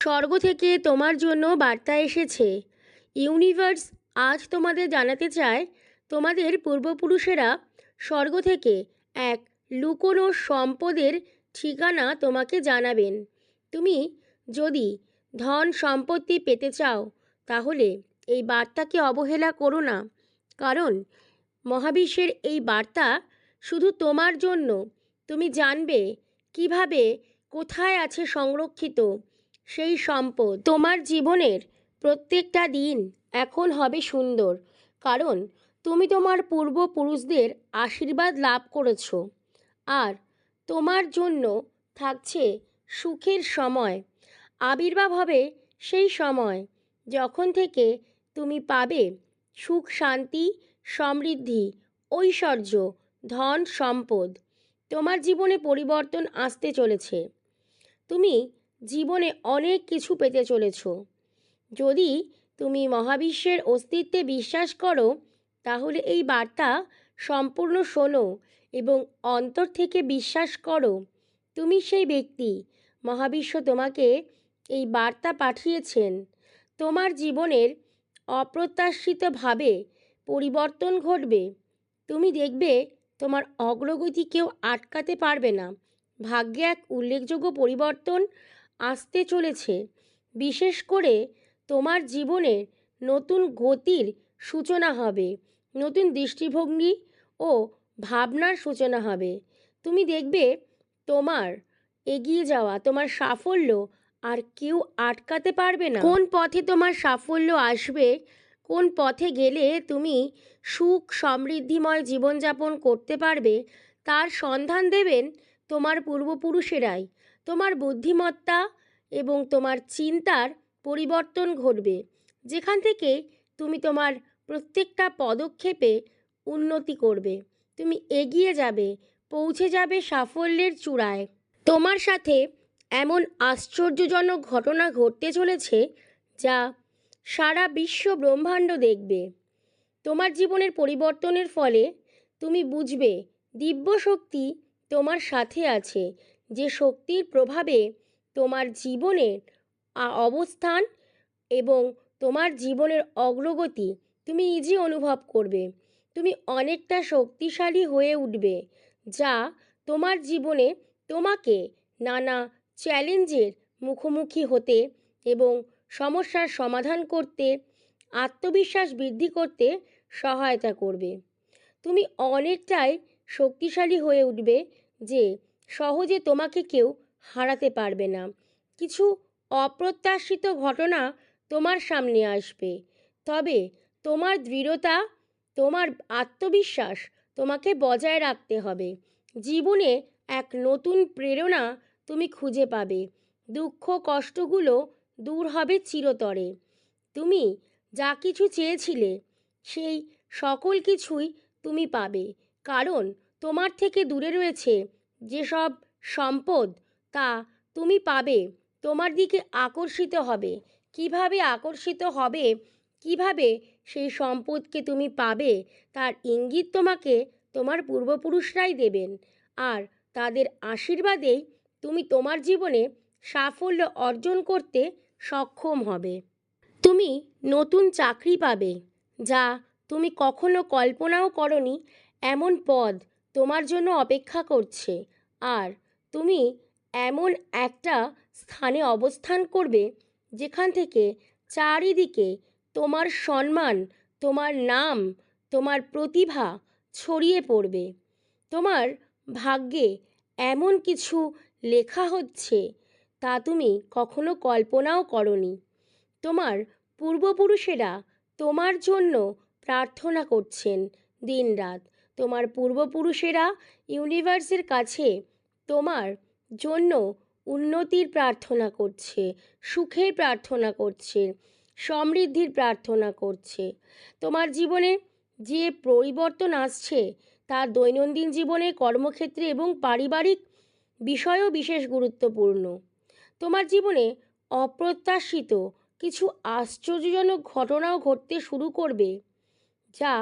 স্বর্গ থেকে তোমার জন্য বার্তা এসেছে। ইউনিভার্স, আজ তোমাদের জানাতে চায়, তোমাদের পূর্বপুরুষেরা স্বর্গ থেকে এক লুকোনো সম্পদের ঠিকানা তোমাকে জানাবেন। তুমি যদি ধন সম্পত্তি পেতে চাও, তাহলে এই বার্তাকে অবহেলা করো না। কারণ মহাবিশ্বের এই বার্তা শুধু তোমার জন্য। তুমি জানবে কীভাবে কোথায় আছে সংরক্ষিত সেই সম্পদ তোমার জীবনের প্রত্যেকটা দিন এখন হবে সুন্দর। কারণ তুমি তোমার পূর্বপুরুষদের আশীর্বাদ লাভ করেছ। আর তোমার জন্য থাকছে সুখের সময়। আবির্ভাব হবে সেই সময় যখন থেকে তুমি পাবে সুখ, শান্তি, সমৃদ্ধি, ঐশ্বর্য, ধন, সম্পদ। তোমার জীবনে পরিবর্তন আসতে চলেছে। তুমি জীবনে অনেক কিছু পেতে চলেছ। যদি তুমি মহাবিশ্বের অস্তিত্বে বিশ্বাস করো, তাহলে এই বার্তা সম্পূর্ণ শোনো এবং অন্তর থেকে বিশ্বাস করো। তুমি সেই ব্যক্তি, মহাবিশ্ব তোমাকে এই বার্তা পাঠিয়েছেন। তোমার জীবনের অপ্রত্যাশিতভাবে পরিবর্তন ঘটবে। তুমি দেখবে তোমার অগ্রগতি কেউ আটকাতে পারবে না। ভাগ্যে এক উল্লেখযোগ্য পরিবর্তন আসতে চলেছে। বিশেষ করে তোমার জীবনের নতুন গতির সূচনা হবে, নতুন দৃষ্টিভঙ্গি ও ভাবনার সূচনা হবে। তুমি দেখবে তোমার এগিয়ে যাওয়া, তোমার সাফল্য আর কেউ আটকাতে পারবে না। কোন পথে তোমার সাফল্য আসবে, কোন পথে গেলে তুমি সুখ, সমৃদ্ধিময় জীবনযাপন করতে পারবে, তার সন্ধান দেবেন তোমার পূর্বপুরুষেরাই। তোমার বুদ্ধিমত্তা এবং তোমার চিন্তার পরিবর্তন ঘটবে। যেখান থেকে তুমি তোমার প্রত্যেকটা পদক্ষেপে উন্নতি করবে। তুমি এগিয়ে যাবে, পৌঁছে যাবে সাফল্যের চূড়ায়। তোমার সাথে এমন আশ্চর্যজনক ঘটনা ঘটতে চলেছে যা সারা বিশ্ব ব্রহ্মাণ্ড দেখবে। তোমার জীবনের পরিবর্তনের ফলে তুমি বুঝবে দিব্য শক্তি তোমার সাথে আছে। যে শক্তির প্রভাবে তোমার জীবনের অবস্থান এবং তোমার জীবনের অগ্রগতি তুমি নিজে অনুভব করবে। তুমি অনেকটা শক্তিশালী হয়ে উঠবে, যা তোমার জীবনে তোমাকে নানা চ্যালেঞ্জের মুখোমুখি হতে এবং সমস্যার সমাধান করতে, আত্মবিশ্বাস বৃদ্ধি করতে সহায়তা করবে। তুমি অনেকটাই শক্তিশালী হয়ে উঠবে যে সহজে তোমাকে কেউ হারাতে পারবে না। কিছু অপ্রত্যাশিত ঘটনা তোমার সামনে আসবে। তবে তোমার দৃঢ়তা, তোমার আত্মবিশ্বাস তোমাকে বজায় রাখতে হবে। জীবনে এক নতুন প্রেরণা তুমি খুঁজে পাবে। দুঃখ, কষ্টগুলো দূর হবে চিরতরে। তুমি যা কিছু চেয়েছিলে, সেই সকল কিছুই তুমি পাবে। কারণ তোমার থেকে দূরে রয়েছে যেসব সম্পদ তা তুমি পাবে, তোমার দিকে আকর্ষিত হবে। কীভাবে আকর্ষিত হবে, কীভাবে সেই সম্পদকে তুমি পাবে, তার ইঙ্গিত তোমাকে তোমার পূর্বপুরুষরাই দেবেন। আর তাদের আশীর্বাদেই তুমি তোমার জীবনে সাফল্য অর্জন করতে সক্ষম হবে। তুমি নতুন চাকরি পাবে, যা তুমি কখনো কল্পনাও করনি, এমন পদ তোমার জন্য অপেক্ষা করছে। আর তুমি এমন একটা স্থানে অবস্থান করবে, যেখান থেকে চারিদিকে তোমার সম্মান, তোমার নাম, তোমার প্রতিভা ছড়িয়ে পড়বে। তোমার ভাগ্যে এমন কিছু লেখা হচ্ছে, তা তুমি কখনো কল্পনাও করনি। তোমার পূর্বপুরুষেরা তোমার জন্য প্রার্থনা করছেন দিনরাত। তোমার পূর্বপুরুষেরা ইউনিভার্সের কাছে তোমার জন্য উন্নতির প্রার্থনা করছে, সুখের প্রার্থনা করছে, সমৃদ্ধির প্রার্থনা করছে। তোমার জীবনে যে পরিবর্তন আসছে, তা দৈনন্দিন জীবনে কর্মক্ষেত্রে এবং পারিবারিক বিষয়ও বিশেষ গুরুত্বপূর্ণ। তোমার জীবনে অপ্রত্যাশিত কিছু আশ্চর্যজনক ঘটনাও ঘটতে শুরু করবে, যা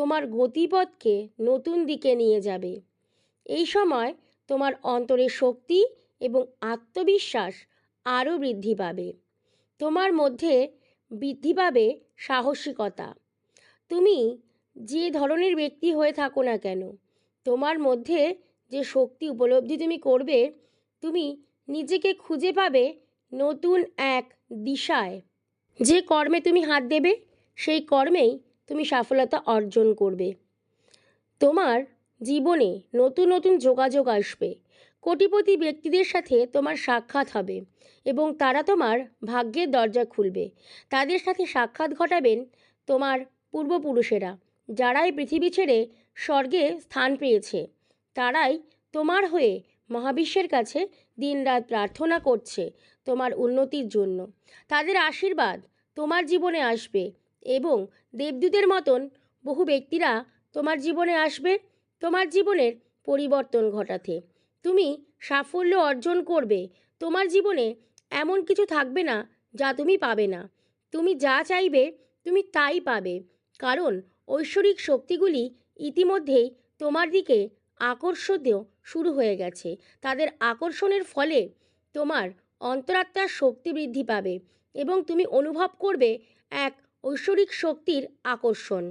তোমার গতিপথকে নতুন দিকে নিয়ে যাবে। এই সময় তোমার অন্তরে শক্তি এবং আত্মবিশ্বাস আরও বৃদ্ধি পাবে। তোমার মধ্যে বৃদ্ধি পাবে সাহসিকতা। তুমি যে ধরনের ব্যক্তি হয়ে থাকো না কেন, তোমার মধ্যে যে শক্তি উপলব্ধি তুমি করবে, তুমি নিজেকে খুঁজে পাবে নতুন এক দিশায়। যে কর্মে তুমি হাত দেবে, সেই কর্মেই তুমি সফলতা অর্জন করবে। তোমার জীবনে নতুন নতুন যোগাযোগ আসবে। কোটিপতি ব্যক্তিদের সাথে তোমার সাক্ষাৎ হবে এবং তারা তোমার ভাগ্যের দরজা খুলবে। তাদের সাথে সাক্ষাৎ ঘটাবেন তোমার পূর্বপুরুষেরা, যারাই পৃথিবী ছেড়ে স্বর্গে স্থান পেয়েছে। তারাই তোমার হয়ে মহাবিশ্বের কাছে দিনরাত প্রার্থনা করছে তোমার উন্নতির জন্য। তাদের আশীর্বাদ তোমার জীবনে আসবে এবং দেবদূতের মতন বহু ব্যক্তিরা তোমার জীবনে আসবে, তোমার জীবনের পরিবর্তন ঘটাতে। তুমি সাফল্য অর্জন করবে, তোমার জীবনে এমন কিছু থাকবে না যা তুমি পাবে না। তুমি যা চাইবে, তুমি তাই পাবে। কারণ ঐশ্বরিক শক্তিগুলি ইতিমধ্যেই তোমার দিকে আকর্ষণীয় শুরু হয়ে গেছে। তাদের আকর্ষণের ফলে তোমার অন্তরাত্মার শক্তি বৃদ্ধি পাবে এবং তুমি অনুভব করবে এক ঐশ্বরিক শক্তির আকর্ষণ।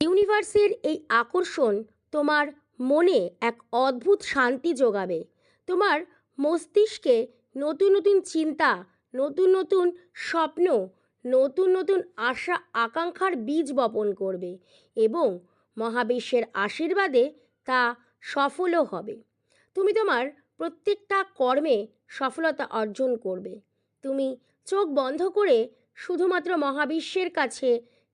ইউনিভার্সের এই আকর্ষণ তোমার মনে এক অদ্ভুত শান্তি যোগাবে। তোমার মস্তিষ্কে নতুন নতুন চিন্তা, নতুন নতুন স্বপ্ন, নতুন নতুন আশা আকাঙ্ক্ষার বীজ বপন করবে এবং মহাবিশ্বের আশীর্বাদে তা সফলও হবে। তুমি তোমার প্রত্যেকটা কর্মে সফলতা অর্জন করবে। তুমি চোখ বন্ধ করে শুধুমাত্র মহাবিশ্বের কাছে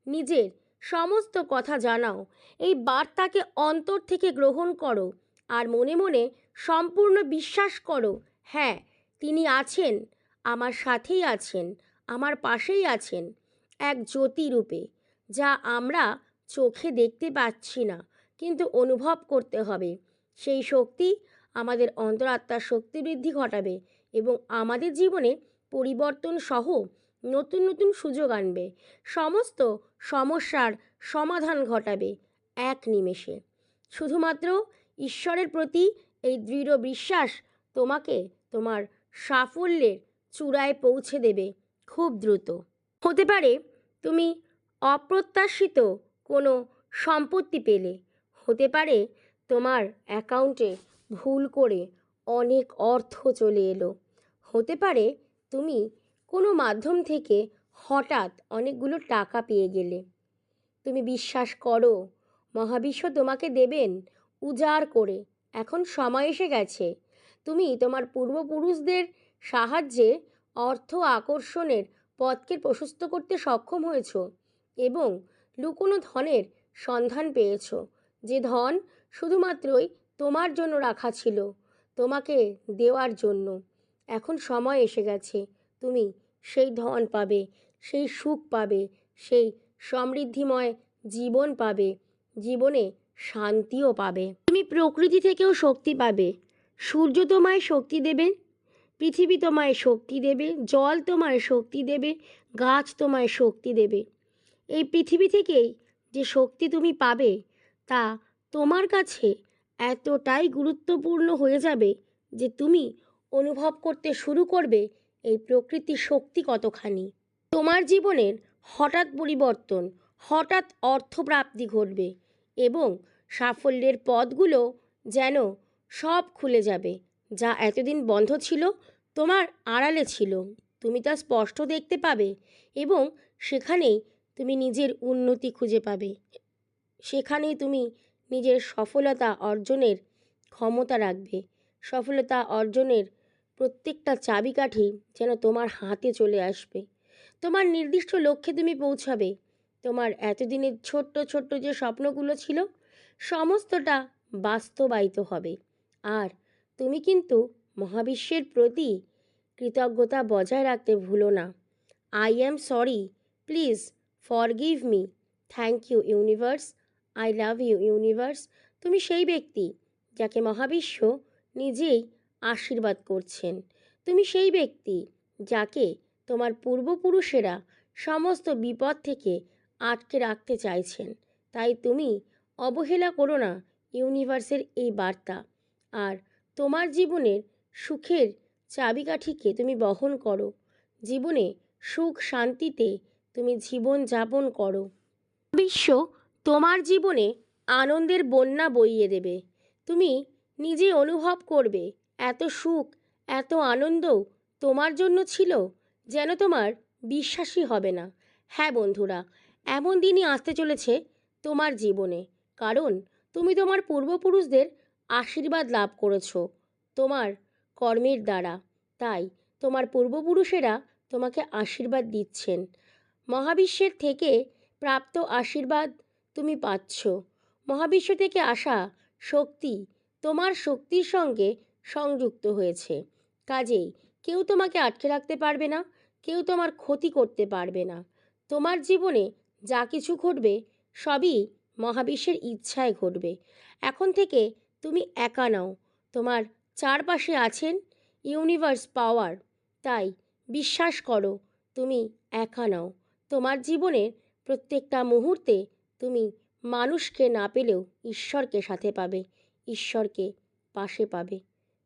নিজের সমস্ত কথা জানাও। এই বার্তাকে অন্তর থেকে গ্রহণ করো আর মনে মনে সম্পূর্ণ বিশ্বাস করো হ্যাঁ তিনি আছেন, আমার সাথেই আছেন, আমার পাশেই আছেন এক জ্যোতি রূপে যা আমরা চোখে দেখতে পাচ্ছি না, কিন্তু অনুভব করতে হবে। সেই শক্তি আমাদের অন্তরাত্মার শক্তি বৃদ্ধি ঘটাবে এবং আমাদের জীবনে পরিবর্তন সহ নতুন নতুন সুযোগ আনবে। সমস্ত সমস্যার সমাধান ঘটাবে এক নিমেষে। শুধুমাত্র ঈশ্বরের প্রতি এই দৃঢ় বিশ্বাস তোমাকে তোমার সাফল্যের চূড়ায় পৌঁছে দেবে খুব দ্রুত। হতে পারে তুমি অপ্রত্যাশিত কোনো সম্পত্তি পেলে। হতে পারে তোমার অ্যাকাউন্টে ভুল করে অনেক অর্থ চলে এলো। হতে পারে তুমি কোনো মাধ্যম থেকে হঠাৎ অনেকগুলো টাকা পেয়ে গেলে। তুমি বিশ্বাস করো, মহাবিশ্ব তোমাকে দেবেন উজাড় করে। এখন সময় এসে গেছে। তুমি তোমার পূর্বপুরুষদের সাহায্যে অর্থ আকর্ষণের পথকে প্রশস্ত করতে সক্ষম হয়েছ এবং লুকোনো ধনের সন্ধান পেয়েছ। যে ধন শুধুমাত্রই তোমার জন্য রাখা ছিল, তোমাকে দেওয়ার জন্য। এখন সময় এসে গেছে। তুমি সেই ধন পাবে, সেই সুখ পাবে, সেই সমৃদ্ধিময় জীবন পাবে, জীবনে শান্তিও পাবে। তুমি প্রকৃতি থেকেও শক্তি পাবে। সূর্য তোমায় শক্তি দেবে, পৃথিবী তোমায় শক্তি দেবে, জল তোমায় শক্তি দেবে, গাছ তোমায় শক্তি দেবে। এই পৃথিবী থেকেই যে শক্তি তুমি পাবে, তা তোমার কাছে এতটাই গুরুত্বপূর্ণ হয়ে যাবে যে তুমি অনুভব করতে শুরু করবে এই প্রকৃতির শক্তি কতখানি? তোমার জীবনের হঠাৎ পরিবর্তন, হঠাৎ অর্থপ্রাপ্তি ঘটবে এবং সাফল্যের পথগুলো যেন সব খুলে যাবে। যা এতদিন বন্ধ ছিল, তোমার আড়ালে ছিল। তুমি তা স্পষ্ট দেখতে পাবে এবং সেখানেই তুমি নিজের উন্নতি খুঁজে পাবে। সেখানেই তুমি নিজের সফলতা অর্জনের ক্ষমতা রাখবে। সফলতা অর্জনের প্রত্যেকটা চাবিকাঠি যেন তোমার হাতে চলে আসবে। তোমার নির্দিষ্ট লক্ষ্যে তুমি পৌঁছাবে। তোমার এতদিনের ছোট্ট ছোট্ট যে স্বপ্নগুলো ছিল, সমস্তটা বাস্তবায়িত হবে। আর তুমি কিন্তু মহাবিশ্বের প্রতি কৃতজ্ঞতা বজায় রাখতে ভুলো না। I am sorry please forgive me thank you universe I love you universe তুমি সেই ব্যক্তি যাকে মহাবিশ্ব নিজেই আশীর্বাদ করছেন। তুমি সেই ব্যক্তি যাকে তোমার পূর্বপুরুষেরা সমস্ত বিপদ থেকে আটকে রাখতে চাইছেন। তাই তুমি অবহেলা করো না ইউনিভার্সের এই বার্তা। আর তোমার জীবনের সুখের চাবিকাঠিকে তুমি বহন করো। জীবনে সুখ শান্তিতে তুমি জীবন যাপন করো। বিশ্ব তোমার জীবনে আনন্দের বন্যা বইয়ে দেবে। তুমি নিজে অনুভব করবে এত সুখ, এত আনন্দ তোমার জন্য ছিল যেন তোমার বিশ্বাসই হবে না। হ্যাঁ বন্ধুরা, এমন দিনই আসতে চলেছে তোমার জীবনে, কারণ তুমি তোমার পূর্বপুরুষদের আশীর্বাদ লাভ করেছ তোমার কর্মের দ্বারা। তাই তোমার পূর্বপুরুষেরা তোমাকে আশীর্বাদ দিচ্ছেন। মহাবিশ্বের থেকে প্রাপ্ত আশীর্বাদ তুমি পাচ্ছ। মহাবিশ্ব থেকে আসা শক্তি তোমার শক্তির সঙ্গে সংযুক্ত হয়েছে। কাজেই কেউ তোমাকে আটকে রাখতে পারবে না, কেউ তোমার ক্ষতি করতে পারবে না। তোমার জীবনে যা কিছু ঘটবে, সবই মহাবিশ্বের ইচ্ছায় ঘটবে। এখন থেকে তুমি একা নাও, তোমার চারপাশে আছেন ইউনিভার্স পাওয়ার। তাই বিশ্বাস করো, তুমি একা নাও। তোমার জীবনের প্রত্যেকটা মুহূর্তে তুমি মানুষকে না পেলেও ঈশ্বরকে সাথে পাবে, ঈশ্বরকে পাশে পাবে।